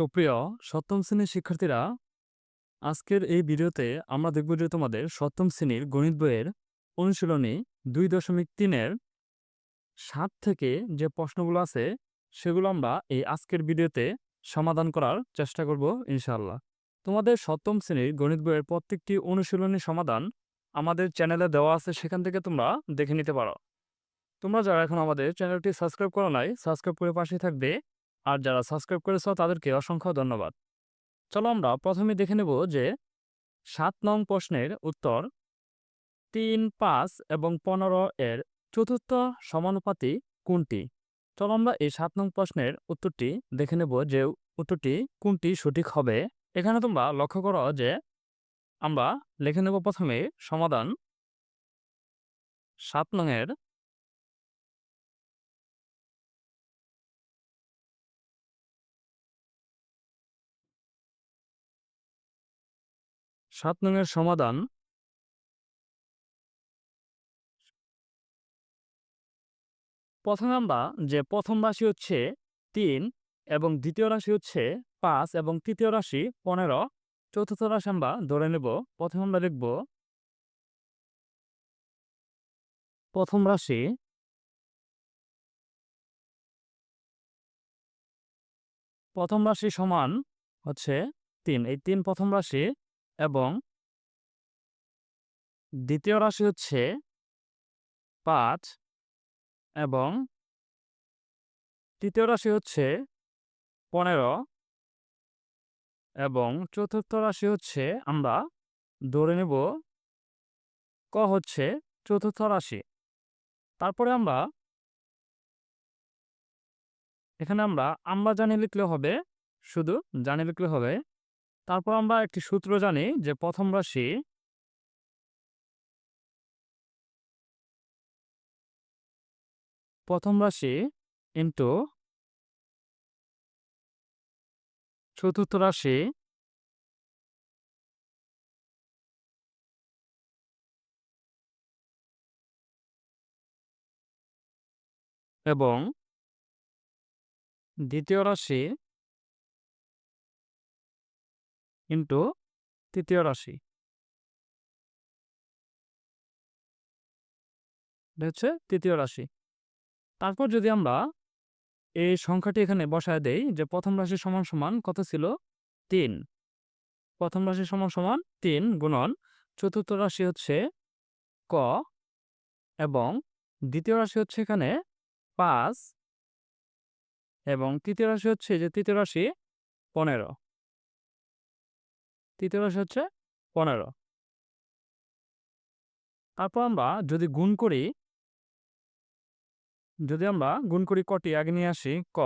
সুপ্রিয়, সপ্তম শ্রেণির শিক্ষার্থীরা, আজকের এই ভিডিওতে আমরা দেখব যে তোমাদের সপ্তম শ্রেণির গণিত বইয়ের অনুশীলনী দুই দশমিক তিনের সাত থেকে যে প্রশ্নগুলো আছে, সেগুলো আমরা এই আজকের ভিডিওতে সমাধান করার চেষ্টা করব, ইনশাআল্লাহ। তোমাদের সপ্তম শ্রেণির গণিত বইয়ের প্রত্যেকটি অনুশীলনী সমাধান আমাদের চ্যানেলে দেওয়া আছে, সেখান থেকে তোমরা দেখে নিতে পারো। তোমরা যারা এখন আমাদের চ্যানেলটি সাবস্ক্রাইব করো নাই, সাবস্ক্রাইব করে পাশে থাকবে। আর যারা সাবস্ক্রাইব করেছ তাদেরকে অসংখ্য ধন্যবাদ। চলো আমরা প্রথমে দেখে নেব যে সাত নং প্রশ্নের উত্তর তিন, পাঁচ এবং পনেরো এর চতুর্থ সমানুপাতি কোনটি? চলো আমরা এই সাত নং প্রশ্নের উত্তরটি দেখে নেব যে উত্তরটি কোনটি সঠিক হবে। এখানে তোমরা লক্ষ্য করো যে আমরা লিখে নেব প্রথমে সমাধান সাত নংয়ের সাত নংয়ের সমাধান প্রথমে আমরা যে প্রথম রাশি হচ্ছে তিন এবং দ্বিতীয় রাশি হচ্ছে পাঁচ এবং তৃতীয় রাশি পনেরো, চতুর্থ রাশি আমরা ধরে নেব, প্রথমে আমরা লিখব প্রথম রাশি প্রথম রাশি সমান হচ্ছে তিন, এই তিন প্রথম রাশি এবং দ্বিতীয় রাশি হচ্ছে পাঁচ এবং তৃতীয় রাশি হচ্ছে পনেরো এবং চতুর্থ রাশি হচ্ছে আমরা ধরে নেব ক হচ্ছে চতুর্থ রাশি। তারপরে আমরা এখানে আমরা আমরা জানি লিখলে হবে, শুধু জানি লিখলে হবে তারপর আমরা একটি সূত্র জানি যে প্রথম রাশি প্রথম রাশি ইন্টু চতুর্থ রাশি এবং দ্বিতীয় রাশি ইন্টু তৃতীয় রাশি। এটা হচ্ছে তৃতীয় রাশি। তারপর যদি আমরা এই সংখ্যাটি এখানে বসায় দেই যে প্রথম রাশি সমান সমান কত ছিল? তিন। প্রথম রাশি সমান সমান তিন গুণন চতুর্থ রাশি হচ্ছে ক এবং দ্বিতীয় রাশি হচ্ছে এখানে পাঁচ এবং তৃতীয় রাশি হচ্ছে যে তৃতীয় রাশি পনেরো। তৃতীয় রাশি হচ্ছে পনেরো। তারপর আমরা যদি গুণ করি, যদি আমরা গুণ করি কটি, আগে নিয়ে আসি ক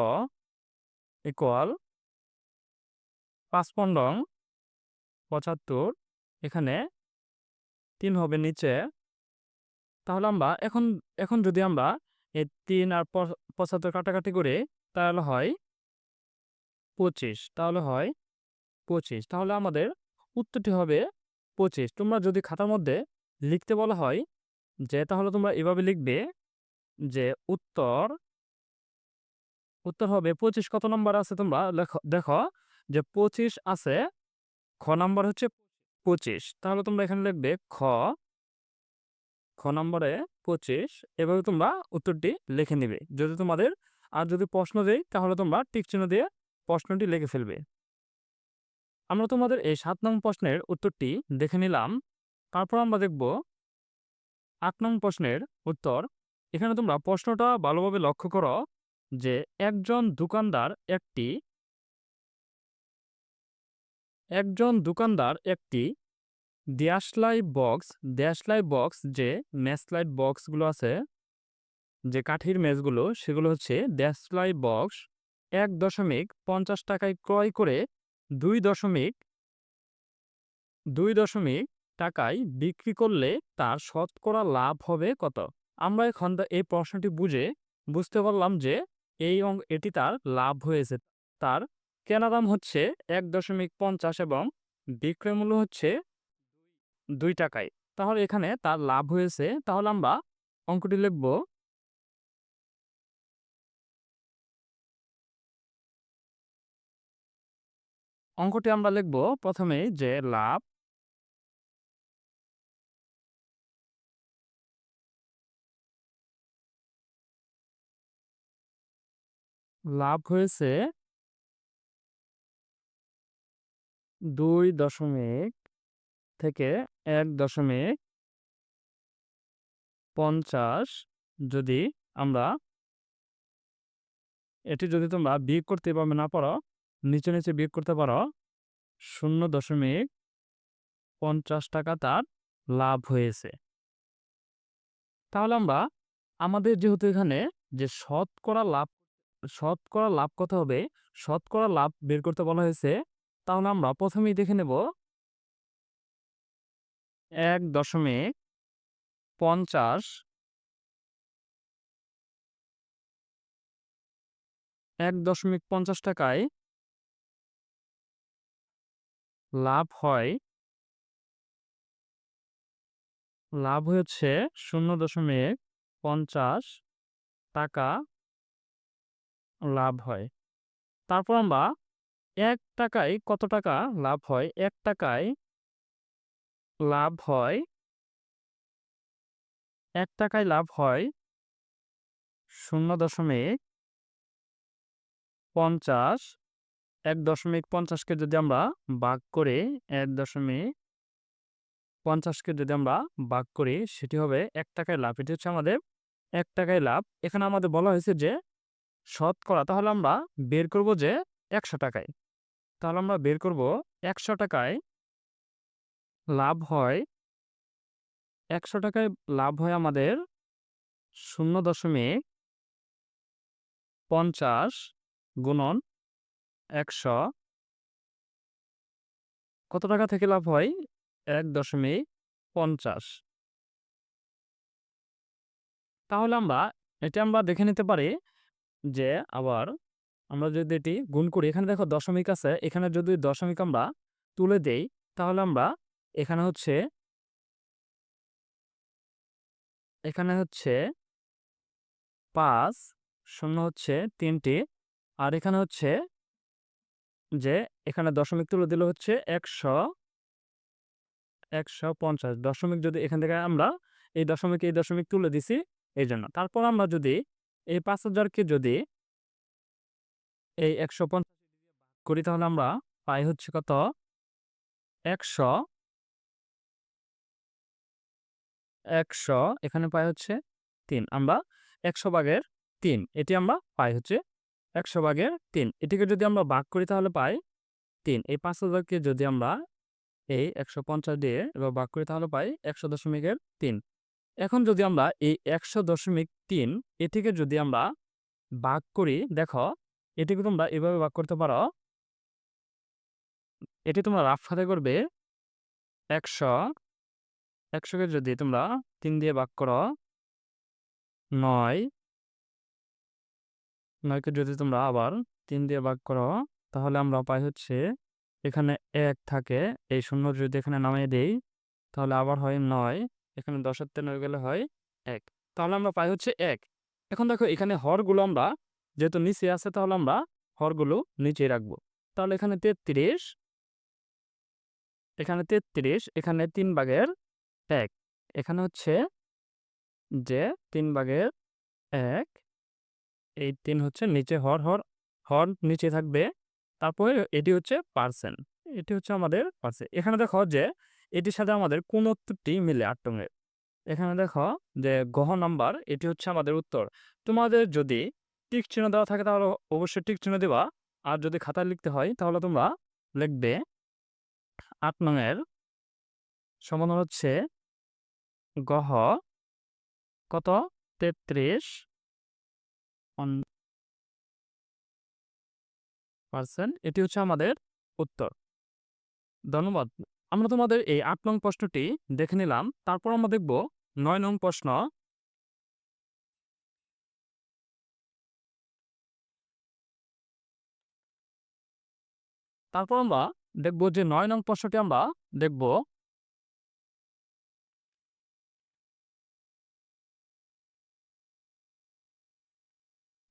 ইকুয়াল পাঁচ পন্ডং পঁচাত্তর, এখানে তিন হবে নিচে। তাহলে আমরা এখন এখন যদি আমরা এই তিন আর পঁচাত্তর কাটাকাটি করে, তাহলে হয় পঁচিশ, তাহলে হয় পঁচিশ। তাহলে আমাদের উত্তরটি হবে পঁচিশ। তোমরা যদি খাতার মধ্যে লিখতে বলা হয় যে, তাহলে তোমরা এভাবে লিখবে যে, উত্তর উত্তর হবে পঁচিশ। কত নম্বর আছে তোমরা? দেখো যে পঁচিশ আছে, খ নম্বর হচ্ছে পঁচিশ। তাহলে তোমরা এখানে লিখবে খ খ নম্বরে পঁচিশ। এভাবে তোমরা উত্তরটি লিখে নিবে। যদি তোমাদের আর যদি প্রশ্ন দেয়, তাহলে তোমরা টিক চিহ্ন দিয়ে প্রশ্নটি লিখে ফেলবে। আমরা তোমাদের এই সাত নং প্রশ্নের উত্তরটি দেখে নিলাম। তারপর আমরা দেখব আট নং প্রশ্নের উত্তর। এখানে তোমরা প্রশ্নটা ভালোভাবে লক্ষ্য করো যে একজন দোকানদার একটি একজন দোকানদার একটি দেশলাই বক্স দেশলাই বক্স যে ম্যাসলাইট বক্সগুলো আছে, যে কাঠির মেজগুলো, সেগুলো হচ্ছে দেশলাই বক্স। এক দশমিক পঞ্চাশ টাকায় ক্রয় করে দুই দশমিক দুই দশমিক টাকায় বিক্রি করলে তার শতকরা লাভ হবে কত? আমরা এখন এই প্রশ্নটি বুঝে বুঝতে পারলাম যে এই অঙ্ক এটি তার লাভ হয়েছে। তার কেনা দাম হচ্ছে এক দশমিক পঞ্চাশ এবং বিক্রয় মূল্য হচ্ছে দুই টাকায়। তাহলে এখানে তার লাভ হয়েছে। তাহলে আমরা অঙ্কটি লিখব অঙ্কটি আমরা লিখব প্রথমেই যে লাভ লাভ হয়েছে দুই দশমিক থেকে এক দশমিক পঞ্চাশ যদি আমরা এটি যদি তোমরা বিয়োগ করতে পারবে না পারো নিচে নিচে বিয়োগ করতে পারো। শূন্য দশমিক পঞ্চাশ টাকা তার লাভ হয়েছে। তাহলে আমরা আমাদের যেহেতু এখানে যে শতকরা লাভ শতকরা লাভ কত হবে শতকরা লাভ বের করতে বলা হয়েছে, তাহলে আমরা প্রথমেই দেখে নেব এক দশমিক পঞ্চাশ এক দশমিক পঞ্চাশ টাকায় লাভ হয় লাভ হচ্ছে শূন্য দশমিক পঞ্চাশ টাকা লাভ হয়। তারপর আমরা এক টাকায় কত টাকা লাভ হয়? এক টাকায় লাভ হয় এক টাকায় লাভ হয় শূন্য দশমিক পঞ্চাশ এক দশমিক পঞ্চাশকে যদি আমরা ভাগ করে এক দশমিক পঞ্চাশকে যদি আমরা ভাগ করি, সেটি হবে এক টাকায় লাভ। এটি হচ্ছে আমাদের এক টাকায় লাভ। এখানে আমাদের বলা হয়েছে যে শতকরা, তাহলে আমরা বের করব যে একশো টাকায়। তাহলে আমরা বের করব একশো টাকায় লাভ হয়, একশো টাকায় লাভ হয় আমাদের শূন্য দশমিক পঞ্চাশ গুণন একশো। কত টাকা থেকে লাভ হয়? এক দশমিক পঞ্চাশ। তাহলে আমরা, এটা আমরা দেখে নিতে পারি যে আবার আমরা যদি এটি গুণ করি, এখানে দেখো দশমিক আছে, এখানে যদি দশমিক আমরা তুলে দেই, তাহলে আমরা এখানে হচ্ছে এখানে হচ্ছে পাঁচ শূন্য হচ্ছে তিনটি, আর এখানে হচ্ছে যে এখানে দশমিক তুলে দিলে হচ্ছে একশো একশো পঞ্চাশ। দশমিক যদি এখান থেকে আমরা এই দশমিক এই দশমিক তুলে দিছি এই জন্য তারপর আমরা যদি এই পাঁচ হাজারকে যদি এই একশো পঞ্চাশ করি, তাহলে আমরা পাই হচ্ছে কত? একশো একশো, এখানে পাই হচ্ছে তিন। আমরা একশো ভাগের তিন, এটি আমরা পাই হচ্ছে একশো ভাগের তিন। এটিকে যদি আমরা ভাগ করি তাহলে পাই তিন। এই পাঁচ হাজারকে যদি আমরা এই একশো পঞ্চাশ দিয়ে এবার ভাগ করি তাহলে পাই একশো দশমিকের তিন। এখন যদি আমরা এই একশো দশমিক তিন এটিকে যদি আমরা ভাগ করি, দেখো, এটিকে তোমরা এভাবে ভাগ করতে পারো। এটি তোমরা রাফ খাতে করবে একশো, একশোকে যদি তোমরা তিন দিয়ে ভাগ করো, নয় নয়কে যদি তোমরা আবার তিন দিয়ে ভাগ করো, তাহলে আমরা পাই হচ্ছে এখানে এক থাকে, এই শূন্য যদি এখানে নামিয়ে দেই, তাহলে আবার হয় নয়, এখানে দশের তেন হয়ে গেলে হয় এক। তাহলে আমরা পাই হচ্ছে এক। এখন দেখো এখানে হরগুলো আমরা যেহেতু নিচে আছে, তাহলে আমরা হরগুলো নিচে রাখব। তাহলে এখানে তেত্রিশ এখানে তেত্রিশ, এখানে তিন ভাগের এক। এখানে হচ্ছে যে তিন ভাগের এক এই তিন হচ্ছে নিচে হর হর হর নিচে থাকবে। তারপরে এটি হচ্ছে পার্সেন্ট, এটি হচ্ছে আমাদের পার্সেন্ট। এখানে দেখো যে এটির সাথে আমাদের কোন উত্তরটি মিলে আটটঙ্গের এখানে দেখো যে গহ নাম্বার, এটি হচ্ছে আমাদের উত্তর। তোমাদের যদি টিক চিহ্ন দেওয়া থাকে তাহলে অবশ্যই টিক চিহ্ন দেবা। আর যদি খাতায় লিখতে হয় তাহলে তোমরা লিখবে আট নংয়ের সমাধান হচ্ছে গহ কত? তেত্রিশ। পার্সেন্ট এটি হচ্ছে আমাদের উত্তর। ধন্যবাদ। আমরা তোমাদের এই আট নং প্রশ্নটি দেখে নিলাম। তারপর আমরা দেখব নয় নং প্রশ্ন। তারপর আমরা দেখব যে নয় নং প্রশ্নটি আমরা দেখব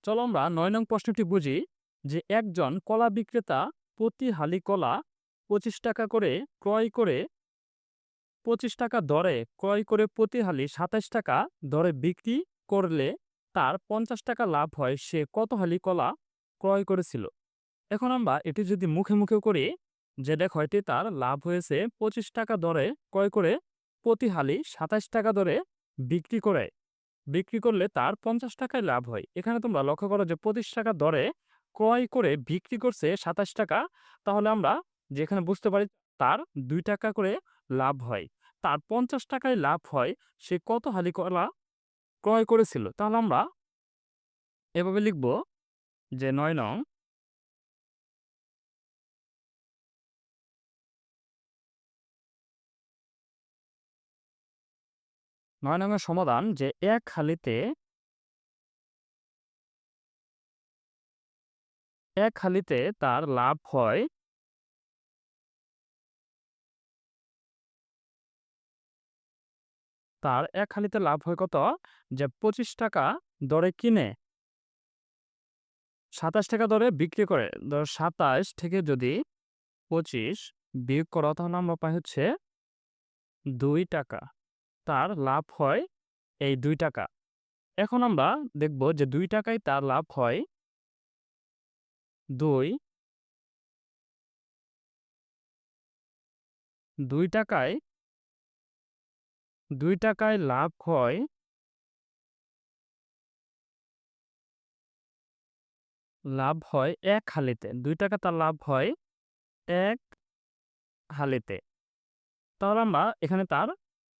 চলো আমরা নয় নং প্রশ্নটি বুঝি, যে একজন কলা বিক্রেতা প্রতি হালি কলা পঁচিশ টাকা করে ক্রয় করে, পঁচিশ টাকা দরে ক্রয় করে প্রতি হালি সাতাশ টাকা দরে বিক্রি করলে তার পঞ্চাশ টাকা লাভ হয়, সে কত হালি কলা ক্রয় করেছিল? এখন আমরা এটি যদি মুখে মুখে করি, যে দেখ এটি তার লাভ হয়েছে পঁচিশ টাকা দরে ক্রয় করে প্রতি হালি সাতাশ টাকা দরে বিক্রি করে। বিক্রি করলে তার পঞ্চাশ টাকায় লাভ হয়। এখানে তোমরা লক্ষ্য করো যে পঁচিশ টাকা দরে ক্রয় করে বিক্রি করছে সাতাশ টাকা, তাহলে আমরা যেখানে বুঝতে পারি তার দুই টাকা করে লাভ হয়। তার পঞ্চাশ টাকায় লাভ হয়, সে কত হালি কলা ক্রয় করেছিল? তাহলে আমরা এভাবে লিখব যে নয় নং নয় নংয়ের সমাধান যে এক হালিতে এক হালিতে তার লাভ হয় তার এক হালিতে লাভ হয় কত? যে পঁচিশ টাকা দরে কিনে সাতাশ টাকা দরে বিক্রি করে। ধর সাতাশ থেকে যদি পঁচিশ বিয়োগ করো, তাহলে আমরা পাই হচ্ছে দুই টাকা। তার লাভ হয় এই দুই টাকা। এখন আমরা দেখব যে দুই টাকায় তার লাভ হয় দুই দুই টাকায় দুই টাকায় লাভ হয় লাভ হয় এক হালিতে। দুই টাকা তার লাভ হয় এক হালিতে। তাহলে আমরা এখানে তার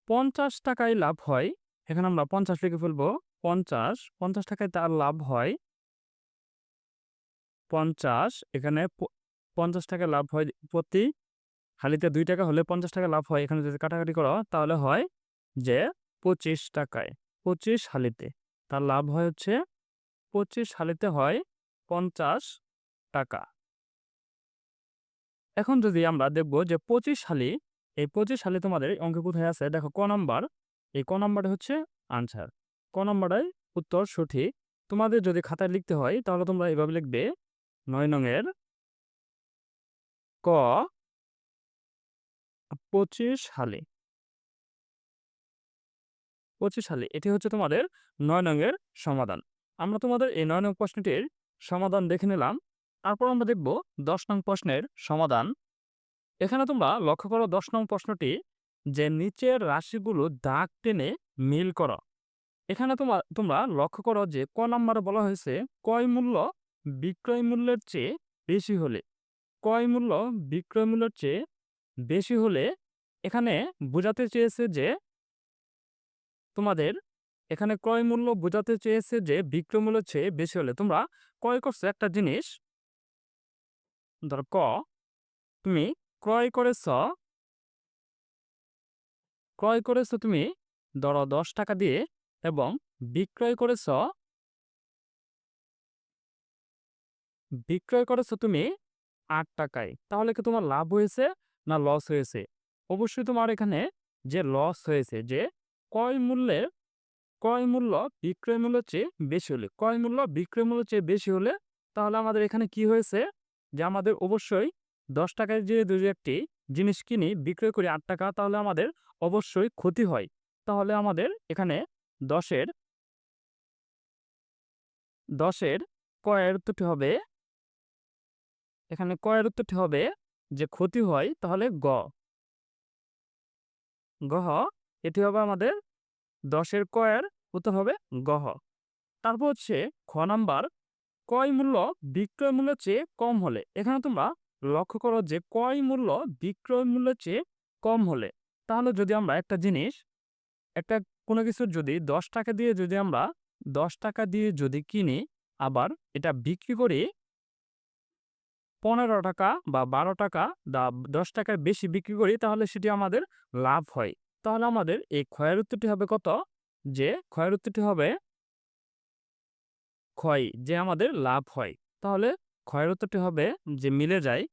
পঞ্চাশ টাকায় লাভ হয়। এখানে আমরা পঞ্চাশ লিখে ফেলব। পঞ্চাশ পঞ্চাশ টাকায় তার লাভ হয়। পঞ্চাশ, এখানে পঞ্চাশ টাকা লাভ হয় প্রতি। হালিতে দুই টাকা হলে পঞ্চাশ টাকা লাভ হয়। এখানে যদি কাটাকাটি করো, তাহলে হয় যে পঁচিশ টাকায়। পঁচিশ হালিতে তার লাভ হয় হচ্ছে, পঁচিশ হালিতে হয় পঞ্চাশ টাকা। এখন যদি আমরা দেখব যে পঁচিশ হালি এই পঁচিশ সালে তোমাদের অঙ্কে কোথায় আছে? দেখো, ক নাম্বার। এই ক নাম্বারটা হচ্ছে আনসার ক নাম্বারটাই উত্তর সঠিক। তোমাদের যদি খাতায় লিখতে হয়, তাহলে তোমরা এইভাবে লিখবে, নয় নংয়ের ক পঁচিশ সালে। পঁচিশ সালে, এটি হচ্ছে তোমাদের নয় নংয়ের সমাধান। আমরা তোমাদের এই নয় নং প্রশ্নটির সমাধান দেখে নিলাম। তারপর আমরা দেখব দশ নং প্রশ্নের সমাধান। এখানে তোমরা লক্ষ্য করো দশ নং প্রশ্নটি, যে নিচের রাশিগুলো দাগ টেনে মিল করো। এখানে তোমার তোমরা লক্ষ্য করো যে ক নাম্বারে বলা হয়েছে কয় মূল্য বিক্রয় মূল্যের চেয়ে বেশি হলে কয় মূল্য বিক্রয় মূল্যের চেয়ে বেশি হলে, এখানে বোঝাতে চেয়েছে যে তোমাদের, এখানে ক্রয় মূল্য বোঝাতে চেয়েছে যে বিক্রয় মূল্যের চেয়ে বেশি হলে। তোমরা ক্রয় করছ একটা জিনিস, ধর ক, তুমি ক্রয় করেছ? ক্রয় করেছ তুমি? ধরো দশ টাকা দিয়ে এবং বিক্রয় করেছ? বিক্রয় করেছ তুমি আট টাকায়। তাহলে কি তোমার লাভ হয়েছে না লস হয়েছে? অবশ্যই তোমার এখানে যে লস হয়েছে, যে ক্রয় মূল্যের, ক্রয় মূল্য বিক্রয় মূল্যের চেয়ে বেশি হলে, ক্রয় মূল্য বিক্রয় মূল্যের চেয়ে বেশি হলে তাহলে আমাদের এখানে কি হয়েছে? যে আমাদের অবশ্যই দশ টাকায় যে দু একটি জিনিস কিনি, বিক্রয় করি আট টাকা, তাহলে আমাদের অবশ্যই ক্ষতি হয়। তাহলে আমাদের এখানে দশের দশের কয়ের উত্তরটি হবে, এখানে কয়ের উত্তরটি হবে যে ক্ষতি হয়, তাহলে গ। গহ এটি হবে আমাদের দশের কয়ের উত্তর হবে গহ তারপর হচ্ছে খ নাম্বার, কয় মূল্য বিক্রয় মূল্যের চেয়ে কম হলে। এখানে তোমরা লক্ষ্য করো যে কয় মূল্য বিক্রয় মূল্যের চেয়ে কম হলে, তাহলে যদি আমরা একটা জিনিস, একটা কোনো কিছুর যদি দশ টাকা দিয়ে যদি আমরা দশ টাকা দিয়ে যদি কিনি, আবার এটা বিক্রি করি পনেরো টাকা বা বারো টাকা বা দশ টাকার বেশি বিক্রি করি, তাহলে সেটি আমাদের লাভ হয়। তাহলে আমাদের এই ক্ষয়ের উত্তরটি হবে কত? যে, ক্ষয়ের উত্তরটি হবে ক্ষয়, যে আমাদের লাভ হয়। তাহলে ক্ষয়ের উত্তরটি হবে যে মিলে যায়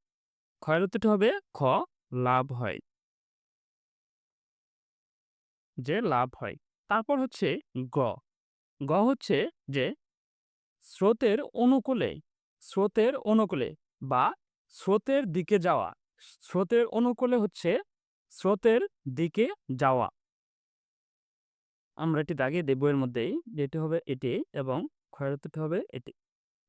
ক্ষয়ের উত্তরটি হবে খ, লাভ হয়। যে লাভ হয়। তারপর হচ্ছে গ। গ হচ্ছে যে স্রোতের অনুকূলে স্রোতের অনুকূলে বা স্রোতের দিকে যাওয়া। স্রোতের অনুকূলে হচ্ছে স্রোতের দিকে যাওয়া। আমরা এটি দাগিয়ে দেব বইয়ের মধ্যেই যেটি হবে এটি এবং ক্ষয়ের উত্তরটি হবে এটি।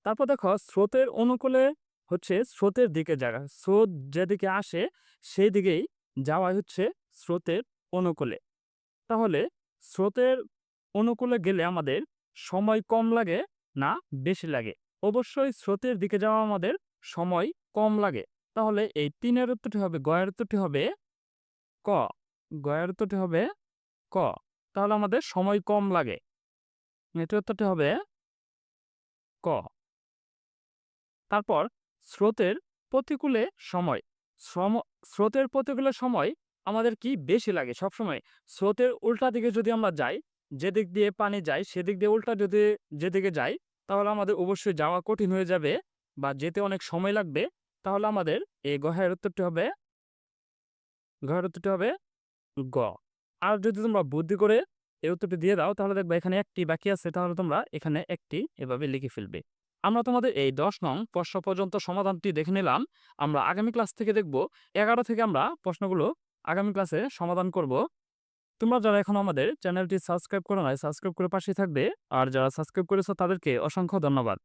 তারপর দেখো, স্রোতের অনুকূলে হচ্ছে স্রোতের দিকে যাওয়া স্রোত যেদিকে আসে সেই দিকেই যাওয়াই হচ্ছে স্রোতের অনুকূলে। তাহলে স্রোতের অনুকূলে গেলে আমাদের সময় কম লাগে না বেশি লাগে? অবশ্যই স্রোতের দিকে যাওয়া আমাদের সময় কম লাগে। তাহলে এই তিনের উত্তরটি হবে, গয়ের উত্তরটি হবে ক। গয়ের উত্তরটি হবে ক। তাহলে আমাদের সময় কম লাগে। এটির উত্তরটি হবে ক। তারপর স্রোতের প্রতিকূলে সময়। শ্রম, স্রোতের প্রতিকূলে সময় আমাদের কি বেশি লাগে সবসময়? স্রোতের উল্টা দিকে যদি আমরা যাই, যেদিক দিয়ে পানি যায়, সেদিক দিয়ে উল্টা যদি, যেদিকে যাই, তাহলে আমাদের অবশ্যই যাওয়া কঠিন হয়ে যাবে বা যেতে অনেক সময় লাগবে। তাহলে আমাদের এই গহের উত্তরটি হবে গহের উত্তরটি হবে গ। আর যদি তোমরা বুদ্ধি করে এই উত্তরটি দিয়ে দাও, তাহলে দেখবে এখানে একটি বাকি আছে। তাহলে তোমরা এখানে একটি এভাবে লিখে ফেলবে। আমরা তোমাদের এই দশ নং প্রশ্ন পর্যন্ত সমাধানটি দেখে নিলাম। আমরা আগামী ক্লাস থেকে দেখব, এগারো থেকে আমরা প্রশ্নগুলো আগামী ক্লাসে সমাধান করব। তোমরা যারা এখন আমাদের চ্যানেলটি সাবস্ক্রাইব করো নাই, সাবস্ক্রাইব করে পাশে থাকবে। আর যারা সাবস্ক্রাইব করেছ তাদেরকে অসংখ্য ধন্যবাদ।